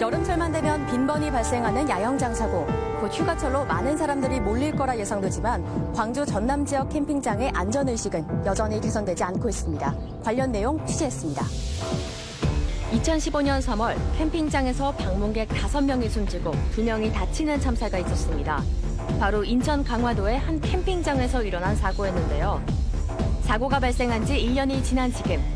여름철만 되면 빈번히 발생하는 야영장 사고. 곧 휴가철로 많은 사람들이 몰릴 거라 예상되지만 광주 전남 지역 캠핑장의 안전의식은 여전히 개선되지 않고 있습니다. 관련 내용 취재했습니다. 2015년 3월 캠핑장에서 방문객 5명이 숨지고 2명이 다치는 참사가 있었습니다. 바로 인천 강화도의 한 캠핑장에서 일어난 사고였는데요. 사고가 발생한 지 1년이 지난 지금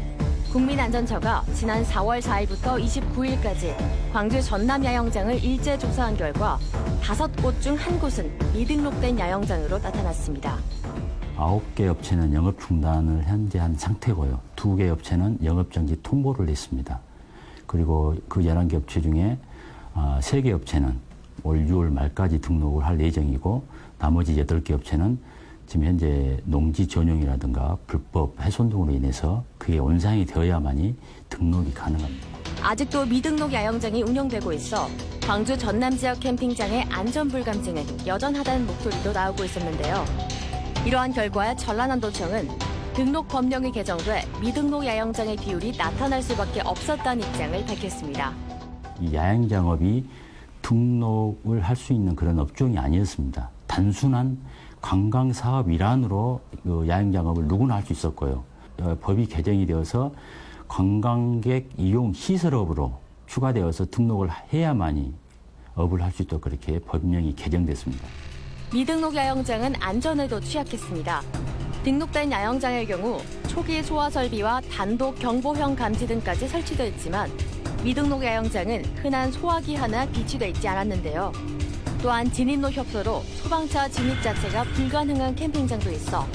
국민안전처가 지난 4월 4일부터 29일까지 광주 전남 야영장을 일제 조사한 결과 다섯 곳 중 한 곳은 미등록된 야영장으로 나타났습니다. 아홉 개 업체는 영업 중단을 현재 한 상태고요. 두 개 업체는 영업 정지 통보를 했습니다. 그리고 그 11개 업체 중에 아, 세개 업체는 올 6월 말까지 등록을 할 예정이고 나머지 8개 업체는 지금 현재 농지 전용이라든가 불법 훼손 등으로 인해서 그게 온상이 되어야만이 등록이 가능합니다. 아직도 미등록 야영장이 운영되고 있어 광주 전남 지역 캠핑장의 안전 불감증은 여전하다는 목소리도 나오고 있었는데요. 이러한 결과에 전라남도청은 등록 법령이 개정돼 미등록 야영장의 비율이 나타날 수밖에 없었다는 입장을 밝혔습니다. 이 야영 장업이 등록을 할 수 있는 그런 업종이 아니었습니다. 단순한 관광 사업 일환으로 그 야영 장업을 누구나 할 수 있었고요. 어, 법이 개정이 되어서 관광객 이용 시설업으로 추가되어서 등록을 해야만이 업을 할 수 있도록 그렇게 법령이 개정됐습니다. 미등록 야영장은 안전에도 취약했습니다. 등록된 야영장의 경우 초기 소화 설비와 단독 경보형 감지 등까지 설치되어 있지만 미등록 야영장은 흔한 소화기 하나 비치돼 있지 않았는데요. 또한 진입로 협소로 소방차 진입 자체가 불가능한 캠핑장도 있어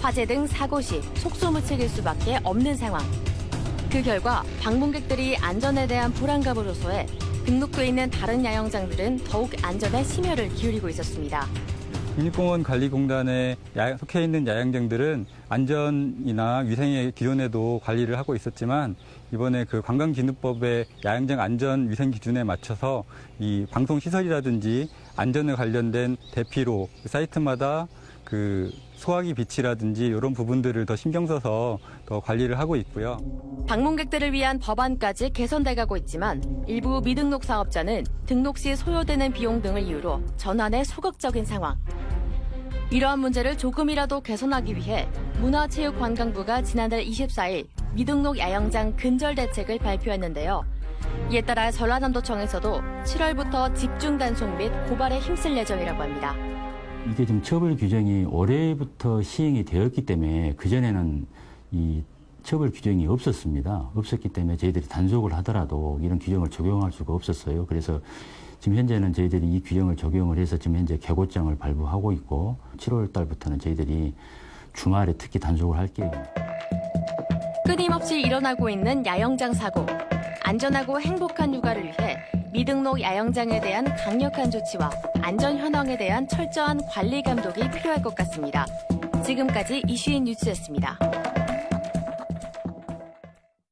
화재 등 사고 시 속수무책일 수밖에 없는 상황. 그 결과 방문객들이 안전에 대한 호소해 등록돼 있는 다른 야영장들은 더욱 안전에 심혈을 기울이고 있었습니다. 국립공원 관리공단에 야- 속해 있는 야영장들은 안전이나 위생의 기존에도 관리를 하고 있었지만 이번에 그 관광진흥법의 야영장 안전 위생 기준에 맞춰서 이 방송 시설이라든지 안전에 관련된 대피로 사이트마다 그 소화기 비치라든지 이런 부분들을 더 신경 써서 더 관리를 하고 있고요. 방문객들을 위한 법안까지 개선돼 가고 있지만 일부 미등록 사업자는 등록 시 소요되는 비용 등을 이유로 전환에 소극적인 상황. 이러한 문제를 조금이라도 개선하기 위해 문화체육관광부가 지난달 24일 미등록 야영장 근절 대책을 발표했는데요. 이에 따라 전라남도청에서도 7월부터 집중 단속 및 고발에 힘쓸 예정이라고 합니다. 이게 지금 처벌 규정이 올해부터 시행이 되었기 때문에 그전에는 이 처벌 규정이 없었습니다. 없었기 때문에 저희들이 단속을 하더라도 이런 규정을 적용할 수가 없었어요. 그래서 지금 현재는 저희들이 이 규정을 적용을 해서 지금 현재 개고장을 발부하고 있고 7월 달부터는 저희들이 주말에 특히 단속을 할 계획입니다. 끊임없이 일어나고 있는 야영장 사고. 안전하고 행복한 휴가를 위해 미등록 야영장에 대한 강력한 조치와 안전 현황에 대한 철저한 관리 감독이 필요할 것 같습니다. 지금까지 이슈인 뉴스였습니다.